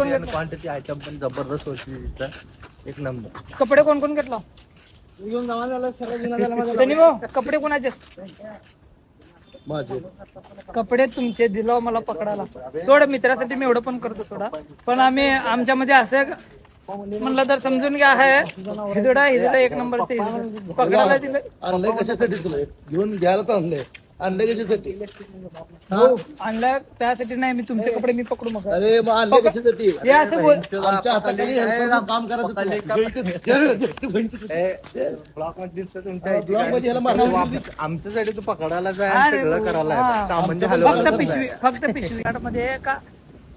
कोण घेतला? Quantity item पण जबरदस्त होती तिथं एक नंबर. कपडे कोण कोण घेतला? घेऊन जमा झालं सर्व जुना झाला माझा त्यांनी भाऊ कपडे कोणाचे माझे. कपडे तुमचे दिलो मला पकडायला. सोड मित्रासाठी मी एवढं पण करतो सोडा. पण आम्ही आमच्यामध्ये असं म्हणलं तर समजून घ्या आहे. हिजडा हिजडा एक नंबर ते हिजडा. पकडायला दिलं. आणलंय कशासाठी तुला? घेऊन घ्यायला तर आणलंय. आणलंय कशासाठी हो? आणलं त्यासाठी नाही मी तुमचे कपडे मी पकडू मग. अरे मग कशासाठी हे असं बोल. आमच्या हाताखाली काम करायचं आमच्यासाठी तू पकडायला जाय आणि अरे सगळं करायला. हा. फक्त हलवायला पिशवी फक्त पिशवी मध्ये का?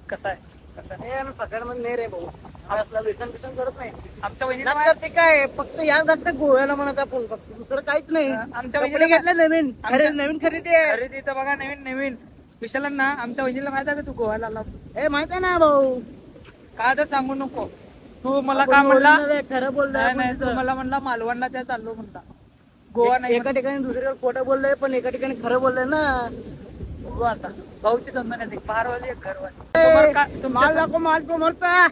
कसं आहे? कसं? आहे? हे आम्ही पकडमध्ये नाही रे भाऊ. आपलं व्यसन बिसन करत नाही. आमच्या वहिनीला नाही तर ते काय फक्त या जागत गोव्याला म्हणत आपण फक्त दुसरं काहीच नाही. आमच्या वहिनीला घेतले नवीन. अरे नवीन खरेदी आहे. खरेदी तर बघा नवीन नवीन. विशालांना आमच्या वहिनीला माहीत आहे का तू गोव्याला आला हे माहीत आहे ना भाऊ. का तर सांगू नको. तू मला का म्हणला? खरं बोलणार नाही नाही तू मला म्हणला मालवणला त्या चाललो म्हणला गोवा नाही एका ठिकाणी दुसरीकडे खोटं बोललंय पण एका ठिकाणी खरं बोललंय ना. आता. भाऊची एक घरवाली माल तुमच्या दाखव माल तो मरता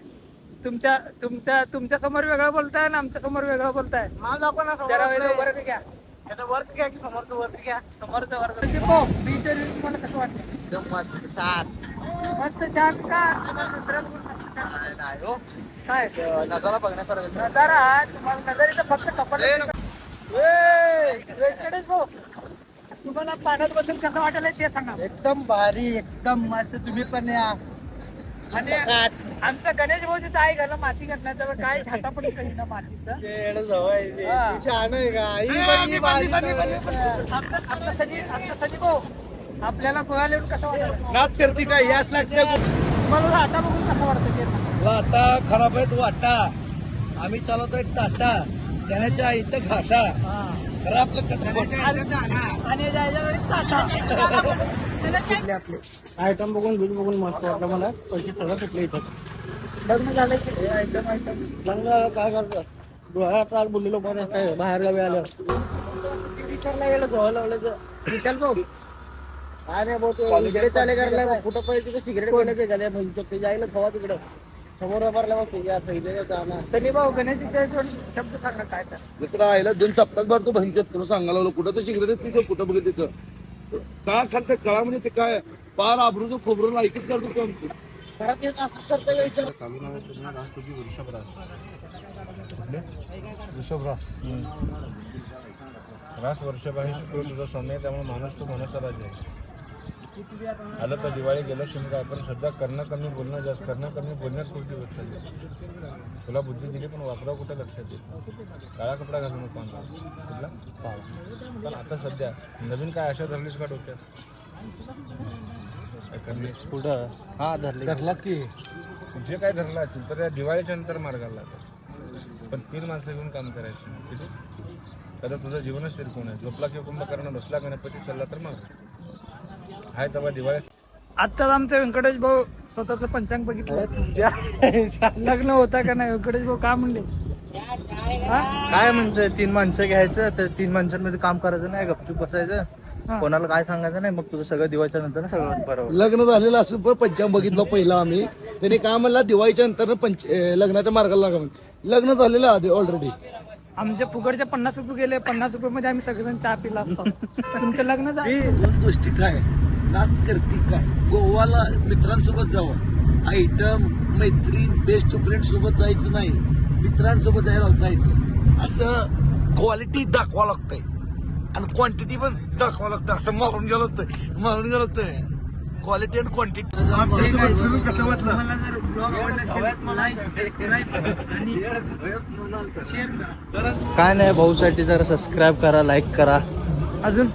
तुमच्या तुमच्या तुमच्यासमोर वेगळं बोलताय आणि आमच्यासमोर वेगळं बोलताय? माल दाखव ना जरा बरं घ्या. याचं वर्क घ्या की समोरचं वर्क घ्या. समोरचं वर्ग ते पाहू, मी तरी तुम्हाला कसं वाटतं? एकदम मस्त छान. मस्त छान का? नाही हो. काय? नजारा बघण्यासारखं नजारा? तुम्हाला नजरेचं फक्त कपडे व्यंकटेश भाऊ तुम्हाला पाण्यात बसून कसं वाटेल ते सांगा. एकदम भारी एकदम मस्त. तुम्ही पण या. आणि आमचं गणेश भाऊ तिथं आई घालून माती घातल्या तर काय छाटा पण काही ना मातीचं. आहे आमचं सजी आमचं सजी भाऊ आपल्याला गोव्याला येऊन कसं वाटलं नाच करते काय? याच लागते मला आता बघून कसं वाटतं ते सांगा. वाटा खराब आहे तो वाटा आम्ही चालवतोय टाटा. त्याच्या आईचं घाटा. खरं आपलं कसं आयटम बघून बिल बघून मस्त वाटलं मला. पैसे सगळं सुटले इथं? लग्न झालं की आयटम आयटम लग्न झालं काय करतं डोळ्यात त्रास बोललेलो बरं काय बाहेर गावी आलं विचारला गेलं गोवा लावल्याचं विशाल भाऊ. नाही भाऊ ते सिगरेट चाले करायला. कुठं पाहिजे सिगरेट कोणाचे झाले म्हणजे ते जायला खवा तिकडं. समोर सनी भाऊ शब्द सांगा काय तर. मित्र आईला दोन सप्ताह भर तू तुला सांगायला लागलो. कुठं तर सिगरेट तिथं कुठं बघत तिथं का खालतं कळा म्हणजे ते काय? पार आबरूचं खोबरून ऐकत करतो का आमचं? घरात येत असं करता विचार? वृषभरास रास वर्षभ आहे शुक्र तुझा समय आहे, त्यामुळे माणूस तो मनाचा राजा आहे. आलं तर दिवाळी गेलं शिमगा आपण सध्या करणं कमी बोलणं जास्त करणं कमी बोलण्यात खूप दिवस चालले. तुला बुद्धी दिली पण वापरा कुठं लक्षात येत? काळा कपडा घालू नको अंगावर कुठला? पाळा पण आता सध्या नवीन काय आशा धरलीस का डोक्यात? कुठं हा धरले. धरलात की? जे काय धरलं असेल तर त्या दिवाळीच्या नंतर मार्गाला पण तीन माणसं घेऊन काम करायचं किती? आता तुझं जीवनच कोण आहे. झोपला किंवा कुंभकर्ण बसला गणपती चालला तर मग? हाय तेव्हा दिवाळी आत्ताच आमचं व्यंकटेश भाऊ स्वतःच पंचांग बघितलं. लग्न होता का नाही? व्यंकटेश भाऊ का म्हणले? हा? काय म्हणतोय? तीन माणसं घ्यायचं तर तीन माणसांमध्ये काम करायचं नाही गपचूप बसायचं. कोणाला काय सांगायचं नाही मग तुझं सगळं दिवाळीच्या नंतर सगळं बरोबर. लग्न झालेलं असं पण पंचांग बघितलं पहिला आम्ही. त्याने काय म्हणला? दिवाळीच्या नंतर पंच अं, लग्नाच्या मार्गाला लागा म्हणून. लग्न झालेलं आधी ऑलरेडी आमच्या फुकटचे पन्नास रुपये गेले पन्नास रुपये मध्ये आम्ही सगळेजण चहा पिला असतो. तुमचं लग्न झालं दोन गोष्टी काय? नात करती काय? गोवाला मित्रांसोबत जावं. आयटम मैत्रीण बेस्ट फ्रेंड सोबत जायचं नाही. मित्रांसोबत जायला जायचं. असं क्वालिटी दाखवा लागतंय. आणि क्वांटिटी पण दाखवा लागतं असं मारून गेलं होतं मारून गेलं होतं क्वालिटी आणि क्वांटिटी कसं वाटलं? जर ब्लॉग आवडला काय नाही भाऊसाठी जरा सबस्क्राईब करा लाईक करा. अजून?